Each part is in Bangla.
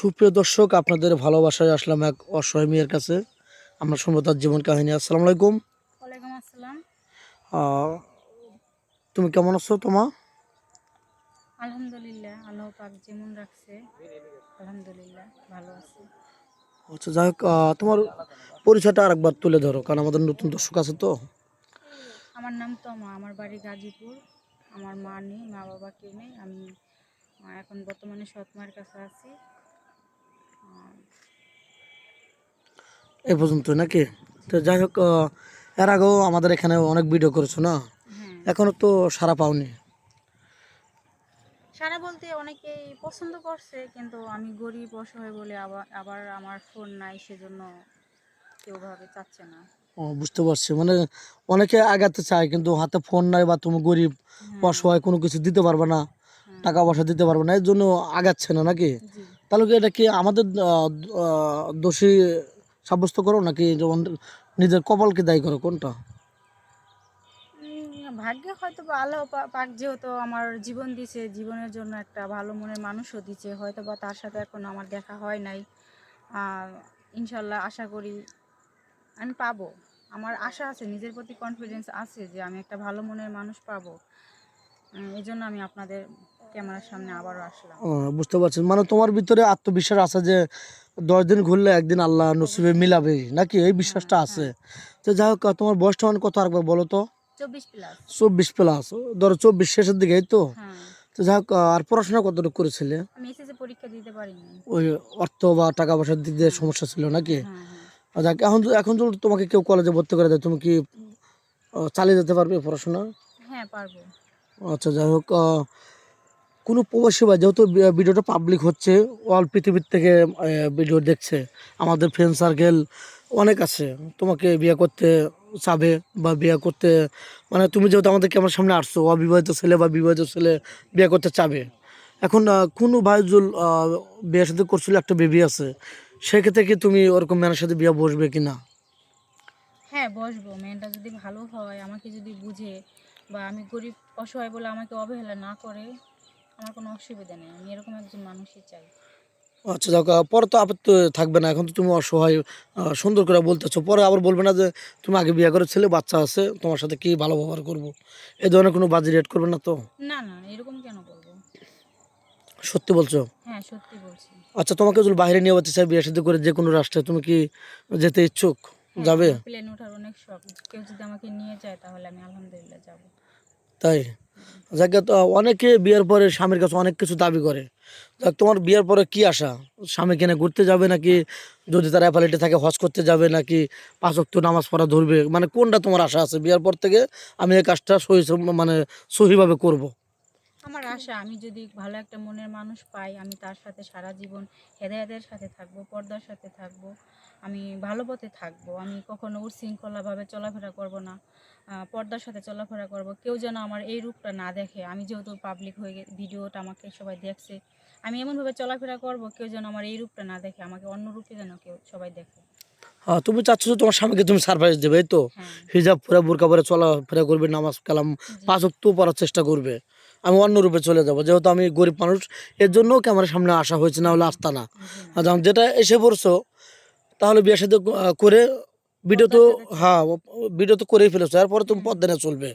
সুপ্রিয় দর্শক আপনাদের ভালোবাসায় আসলাম এক অসহায় মেয়ের কাছে। আমরা শুনব তার জীবন কাহিনী। আসসালামু আলাইকুম। ওয়ালাইকুম আসসালাম। তুমি কেমন আছো তোমা? আলহামদুলিল্লাহ আল্লাহ পাক যেমন রাখছে আলহামদুলিল্লাহ ভালো আছি। আচ্ছা যাই হোক তোমার পরিচয়টা আরেকবার তুলে ধরো কারণ আমাদের নতুন দর্শক আছে তো। আমার নাম তমা আমার বাড়ি গাজীপুর। আমার মা নেই মা বাবা কেউ নেই। আমি এখন বর্তমানে সৎ মায়ের কাছে আছি। এই পর্যন্ত নাকি? তো যাই হোক এর আগেও আমাদের এখানে অনেক ভিডিও করেছ না? এখনও তো সারা পাওনি। সারা বলতে অনেকেই পছন্দ করছে কিন্তু আমি গরিব অসহায় বলে আবার আবার আমার ফোন নাই সেজন্য কেউ ভাবে চাচ্ছে না। ও, বুঝতে পারছি। মানে অনেকে আগাতে চায় কিন্তু হাতে ফোন নাই বা তুমি গরিব হ্যাঁ, অসহায় কোনো কিছু দিতে পারবে না টাকা পয়সা দিতে পারবে না এর জন্য আগাচ্ছে না নাকি? তাহলে কি এটা কি আমাদের দোষী সাব্যস্ত করো নাকি যেমন নিজের কপালকে দায়ী করো, কোনটা? ভাগ্যে হয়তো আল্লাহ পাক যেহেতু আমার জীবন দিছে, জীবনের জন্য একটা ভালো মনের মানুষও দিছে হয়তো বা তার সাথে এখন আমার দেখা হয় নাই। ইনশাল্লাহ আশা করি আমি পাবো। আমার আশা আছে, নিজের প্রতি কনফিডেন্স আছে যে আমি একটা ভালো মনের মানুষ পাবো। এই জন্য আমি আপনাদের ক্যামেরার সামনে আবারও আসলাম। বুঝতে পারছি। মানে তোমার ভিতরে আত্মবিশ্বাস আছে যে দশ দিন ঘুরলে একদিন আল্লাহ নসিবে মিলাবে নাকি এই বিশ্বাসটা আছে? তো যাই হোক তোমার বয়সটা মানে কত আরেকবার বলো তো। চব্বিশ প্লাস ধরো চব্বিশ শেষের দিকে এই তো? হ্যাঁ। তো যাই হোক আর পড়াশোনা কতটুকু করেছিলে? পরীক্ষা দিতে পারিনি। ওই অর্থ বা টাকা পয়সার দিক দিয়ে সমস্যা ছিল নাকি? হ্যাঁ হ্যাঁ। যাক এখন এখন যদি তোমাকে কেউ কলেজে ভর্তি করে দেয় তুমি কি চালিয়ে যেতে পারবে পড়াশোনা? হ্যাঁ পারব। আচ্ছা যাই হোক কোনো প্রবাসী বা যেহেতু ভিডিওটা পাবলিক হচ্ছে অল পৃথিবীর থেকে ভিডিও দেখছে, আমাদের ফ্রেন্ড সার্কেল অনেক আছে, তোমাকে বিয়ে করতে চাবে বা বিয়ে করতে মানে তুমি যেহেতু আমাদের ক্যামেরার সামনে আসছো, অবিবাহিত ছেলে বা বিবাহিত ছেলে বিয়ে করতে চাবে, এখন কোনো ভাইজুল বিয়ের সাথে করছিল একটা বেবি আছে, সেক্ষেত্রে কি তুমি ওরকম মেয়ের সাথে বিয়ে বসবে কি না হ্যাঁ বসবো, মেয়েটা যদি ভালো হয়, আমাকে যদি বুঝে বা আমি গরিব অসহায় বলে আমাকে অবহেলা না করে আমার কোনো অসুবিধা নেই। আমি এরকম একজন মানুষই চাই। আচ্ছা যাক পরে তো আপত্তি থাকবে না। এখন তো তুমি অসহায় সুন্দর করে বলতেছো। পরে আবার বলবে না যে তুমি আগে বিয়ে করে ছেলে বাচ্চা আছে তোমার সাথে কি ভালো ব্যবহার করব? এই ধরনের কোনো বাজি রেট করবে না তো? না না এরকম কেন করব সত্যি বলছো? হ্যাঁ সত্যি বলছি। আচ্ছা তোমাকে যদি বাইরে নিয়ে যেতে চাই বিয়ে সাথে করে যে কোনো রাষ্ট্রে তুমি কি যেতে ইচ্ছুক? যাবে? প্লেন ওঠার অনেক শখ। কেউ যদি আমাকে নিয়ে যায় তাহলে আমি আলহামদুলিল্লাহ যাব। তাই? যাকে তো অনেকে বিয়ের পরে স্বামীর কাছে অনেক কিছু দাবি করে। যাক, তোমার বিয়ের পরে কি আশা? স্বামী কেনে ঘুরতে যাবে নাকি? যদি তার অ্যাপালিটি থাকে, হজ করতে যাবে নাকি? পাঁচ ওয়াক্ত নামাজ পড়া ধরবে। মানে কোনটা তোমার আশা আছে? বিয়ের পর থেকে আমি এই কাজটা সহি মানে সহিভাবে করব। আমার আশা আমি যদি ভালো একটা মনের মানুষ পাই আমি তার সাথে সারা জীবন হেদায়তের সাথে থাকব পর্দার সাথে থাকব আমি ভালো পথে থাকব আমি কখনো উচ্ছৃঙ্খলাভাবে চলাফেরা করব না পর্দার সাথে চলাফেরা করব কেউ যেন আমার এই রূপটা না দেখে। আমি যেহেতু পাবলিক হয়ে গে- ভিডিওটা আমাকে সবাই দেখছে আমি এমনভাবে চলাফেরা করব কেউ যেন আমার এই রূপটা না দেখে আমাকে অন্য রূপে যেন কেউ সবাই দেখে। হ্যাঁ তুমি চাচ্ছ যে তোমার স্বামীকে তুমি সারপ্রাইজ দেবে তো? হ্যাঁ। হিজাব পরে বোরকা পরে চলাফেরা করবে নামাজ কালাম। পাঁচ ওয়াক্ত পড়ার চেষ্টা করবে। আমি অন্য রূপে চলে যাব। যেহেতু আমি গরিব মানুষ এর জন্য ক্যামেরার সামনে আসা হয়েছে না হলে আসতা না। যেটা এসে পড়ছো তাহলে বিয়ের সাথে করে ভিডিও তো হ্যাঁ ভিডিও তো করেই ফেলেছো। এরপরে তুমি পদ্মা নিয়ে চলবে।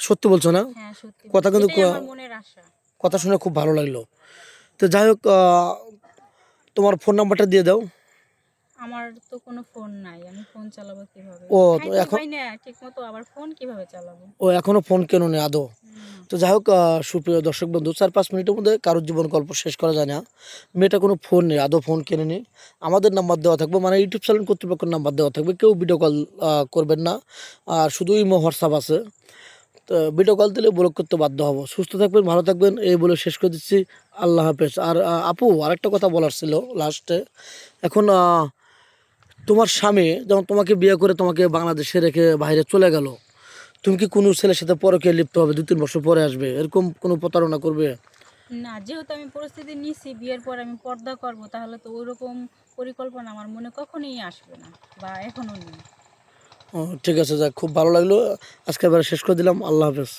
সত্যি বলছো না? হ্যাঁ কথা কিন্তু কথা শুনে খুব ভালো লাগল। তো যাই হোক তোমার ফোন নাম্বারটা দিয়ে দাও। আমার তো কোনো ফোন নাই। আমি ফোন চালাবো কীভাবে? ও, তো এখন- পাই ঠিক মতো আবার ফোন কীভাবে চালাবো? ও এখনও ফোন কেন নেই? আদৌ? তো যাই হোক সুপ্রিয় দর্শক বন্ধু, চার পাঁচ মিনিটের মধ্যে কারোর জীবন গল্প শেষ করা যায় না। মেয়েটা কোনো ফোন নেই, আদৌ ফোন কেনে নি আমাদের নাম্বার দেওয়া থাকবে মানে ইউটিউব চ্যানেল কর্তৃপক্ষের নাম্বার দেওয়া থাকবে, কেউ ভিডিও কল করবেন না। আর শুধু ইমো হোয়াটসঅ্যাপ আছে। তো ভিডিও কল দিলে ব্লক করতে বাধ্য হব। সুস্থ থাকবেন, ভালো থাকবেন, এই বলে শেষ করে দিচ্ছি। আল্লাহ হাফেজ। আর আপু, আরেকটা কথা বলার ছিল লাস্টে এখন তোমার স্বামী যেমন তোমাকে বিয়ে করে তোমাকে বাংলাদেশে রেখে বাইরে চলে গেল তুমি কি কোনো ছেলের সাথে পরকে লিপ্ত হবে? দু তিন বছর পরে আসবে। এরকম কোনো প্রতারণা করবে? না যেহেতু আমি পরিস্থিতি নিছি বিয়ের পর আমি পর্দা করব তাহলে তো ওইরকম পরিকল্পনা আমার মনে কখনোই আসবে না বা এখনও নেই। ও, ঠিক আছে যাক খুব ভালো লাগল। আজকে এবার শেষ করে দিলাম। আল্লাহ হাফেজ।